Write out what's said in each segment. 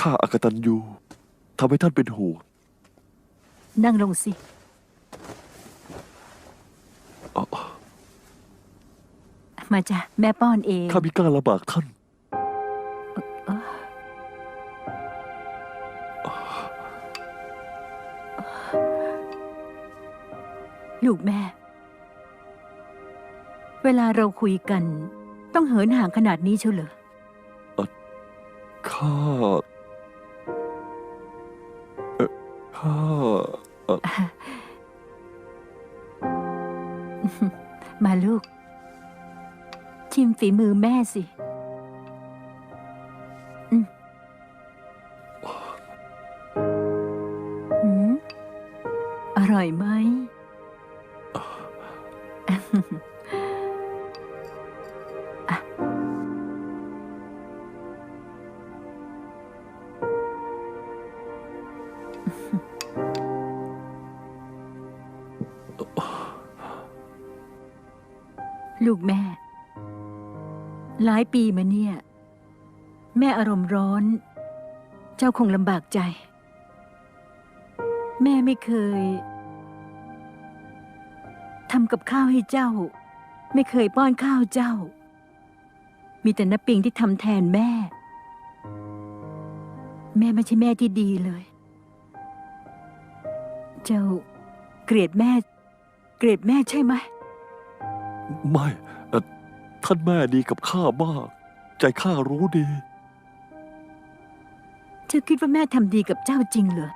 ข้าอากตันยูทำให้ท่านเป็นห่วงนั่งลงสิ อ๋อมาจ้ะแม่ป้อนเอง ข้ามิกล้าลำบากท่าน ลูกแม่ เวลาเราคุยกัน ต้องเหินห่างขนาดนี้เชียวเหรอข้า เออมาลูก ชิมฝีมือแม่สิ อืมหืมอร่อยไหม ลูกแม่ หลายปีมาเนี่ย แม่อารมณ์ร้อน เจ้าคงลำบากใจ แม่ไม่เคยทำกับข้าวให้เจ้า ไม่เคยป้อนข้าวเจ้า มีแต่น้าปิงที่ทำแทนแม่ แม่ไม่ใช่แม่ที่ดีเลย เจ้าเกลียดแม่ เกลียดแม่ใช่ไหม ไม่เอ่อท่านแม่ดีกับข้ามาก ใจข้ารู้ดีเจ้าคิดว่าแม่ทำดีกับเจ้าจริงเหรอ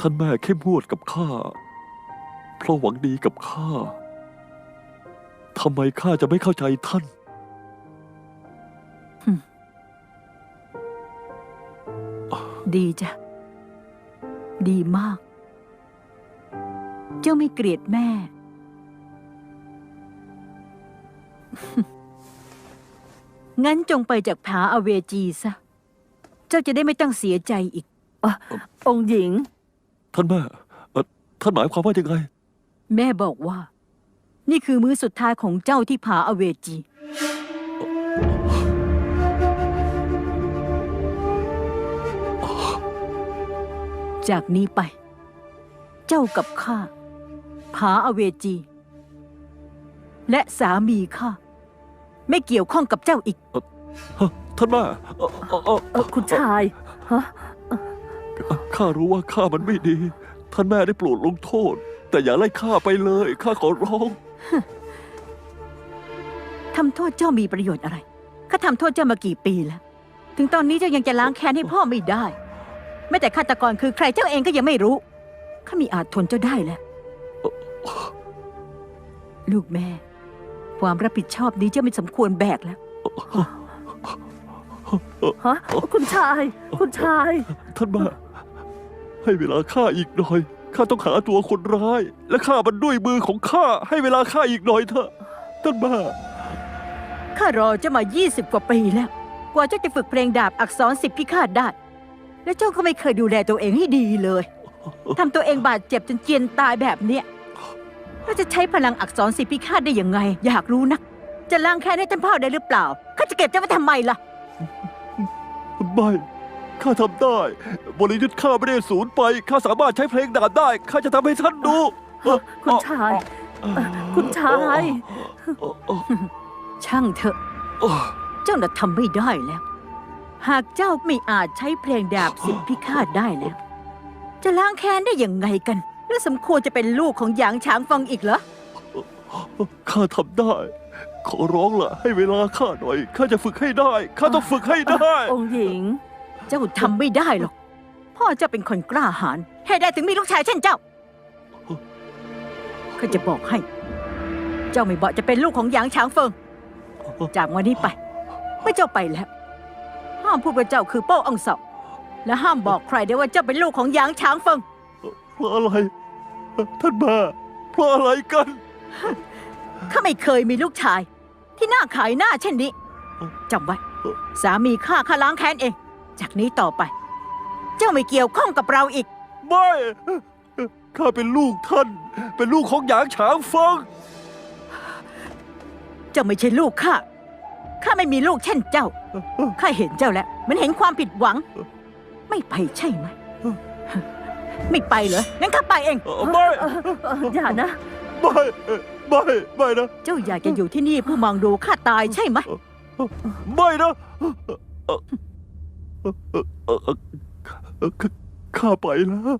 ท่านแม่เข้มงวดกับข้า เพราะหวังดีกับข้าทำไมข้าจะไม่เข้าใจท่าน ดีจ้ะ ดีมาก เจ้าไม่เกลียดแม่ งั้นจงไปจากผาอเวจีซะ เจ้าจะได้ไม่ต้องเสียใจอีกองค์หญิง ท่านแม่เอ่อท่านหมายความว่ายังไง แม่บอกว่า นี่คือมื้อสุดท้ายของเจ้าที่ผาอเวจี จากนี้ไป เจ้ากับข้า ผาอเวจี และสามีข้าไม่เกี่ยวข้องกับเจ้าอีกฮะท่านแม่เอ่อเอ่อเอ่อเออคุณชาย ฮะ ข้ารู้ว่าข้ามันไม่ดี ท่านแม่ได้โปรดลงโทษ แต่อย่าไล่ข้าไปเลย ข้าขอร้อง ทำโทษเจ้ามีประโยชน์อะไร ข้าทำโทษเจ้ามากี่ปีแล้ว ถึงตอนนี้เจ้ายังจะล้างแค้นให้พ่อไม่ได้แม้แต่ฆาตกรคือใครเจ้าเองก็ยังไม่รู้ ข้ามีอาจทนเจ้าได้แล้ว ลูกแม่ ความรับผิดชอบนี้เจ้าไม่สมควรแบกแล้ว ฮะ คุณชาย คุณชาย ท่านแม่ให้เวลาข้าอีกหน่อย ข้าต้องหาตัวคนร้าย และฆ่ามันด้วยมือของข้า ให้เวลาข้าอีกหน่อยเถอะ ท่านแม่ข้ารอเจ้ามา 20 กว่าปีแล้ว กว่าเจ้าจะฝึกเพลงดาบอักษรสิบพิฆาตได้ และเจ้าก็ไม่เคยดูแลตัวเองให้ดีเลย ทำตัวเองบาดเจ็บจนเจียนตายแบบเนี้ย แล้วจะใช้พลังอักษรสิบพิฆาตได้ยังไง อยากรู้นะ จะล้างแค้นให้ท่านพ่อได้หรือเปล่าข้าจะเก็บเจ้าไว้ทำไมล่ะ ไม่ข้าทำได้บริยุทธ์ข้าไม่ได้สูญไปข้าสามารถใช้เพลงดาบได้ข้าจะทำให้ท่านดู คุณชาย คุณชาย ช่างเถอะ เจ้าน่ะทำไม่ได้แล้ว หากเจ้าไม่อาจใช้เพลงดาบสิบพิฆาตได้แล้ว จะล้างแค้นได้ยังไงกัน และสมควรจะเป็นลูกของหยางฉางฟังอีกเหรอ ข้าทำได้ ขอร้องล่ะให้เวลาข้าหน่อย ข้าจะฝึกให้ได้ ข้าต้องฝึกให้ได้ องค์หญิง เจ้าทำไม่ได้หรอก พ่อเจ้าเป็นคนกล้าหาญให้ได้ถึงมีลูกชายเช่นเจ้า ข้าจะบอกให้ เจ้าไม่บอกจะเป็นลูกของหยางฉางเฟิง จากวันนี้ไป เมื่อเจ้าไปแล้ว ห้ามพูดว่าเจ้าคือโป้อองเสาและห้ามบอกใครได้ว่าเจ้าเป็นลูกของหยางฉางเฟิงเพราะอะไร ท่านแม่เพราะอะไรกัน ข้าไม่เคยมีลูกชาย ที่หน้าขายหน้าเช่นนี้จำไว้ สามีข้าข้าล้างแค้นเอง จากนี้ต่อไป เจ้าไม่เกี่ยวข้องกับเราอีก ไม่ข้าเป็นลูกท่าน เป็นลูกของหยางฉางเฟิงเจ้าไม่ใช่ลูกข้าข้าไม่มีลูกเช่นเจ้าข้าเห็นเจ้าแล้ว มันเห็นความผิดหวัง ไม่ไปใช่ไหม ไม่ไปเหรองั้นข้าไปเองเอ่อไม่เออเอออย่านะ ไม่ไม่ไม่นะเจ้าอยากจะอยู่ที่นี่เพื่อมองดูข้าตายใช่ไหมไม่นะเอ่อเอ่อเอ่อเอ่อเอ่อข้าไปแล้ว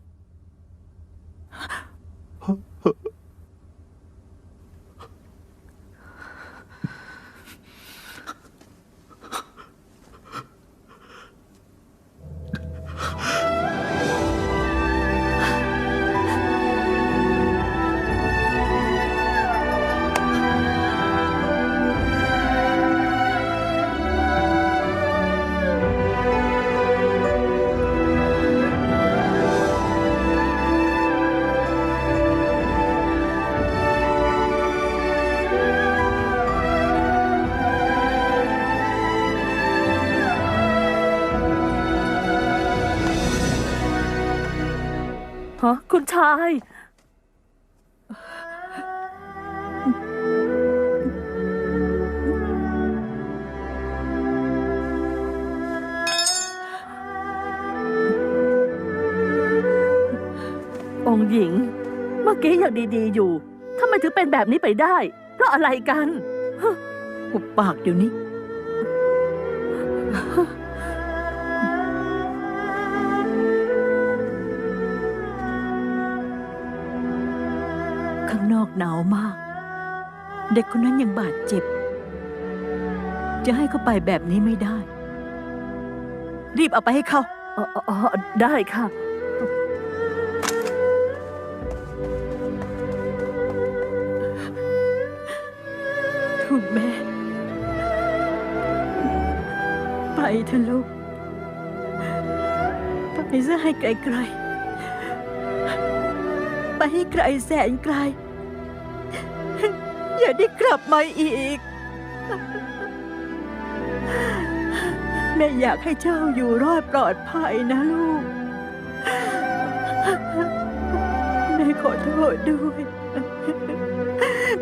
าย องค์หญิง เมื่อกี้ยังดีๆอยู่ทำไมถึงเป็นแบบนี้ไปได้ เพราะอะไรกัน หุบปากเดี๋ยวนี้ ข้างนอกหนาวมาก เด็กคนนั้นยังบาดเจ็บ จะให้เขาไปแบบนี้ไม่ได้ รีบเอาไปให้เขาอ๋ออ๋ออ๋อได้ค่ะคุณแม่ ไปเถอะลูก ไปซะให้ไกลๆ ไปให้ไกลแสนไกล อย่าได้กลับมาอีก แม่อยากให้เจ้าอยู่รอดปลอดภัยนะลูก แม่ขอโทษด้วย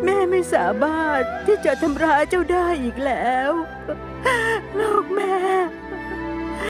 แม่ไม่สามารถที่จะทำร้ายเจ้าได้อีกแล้ว ลูกแม่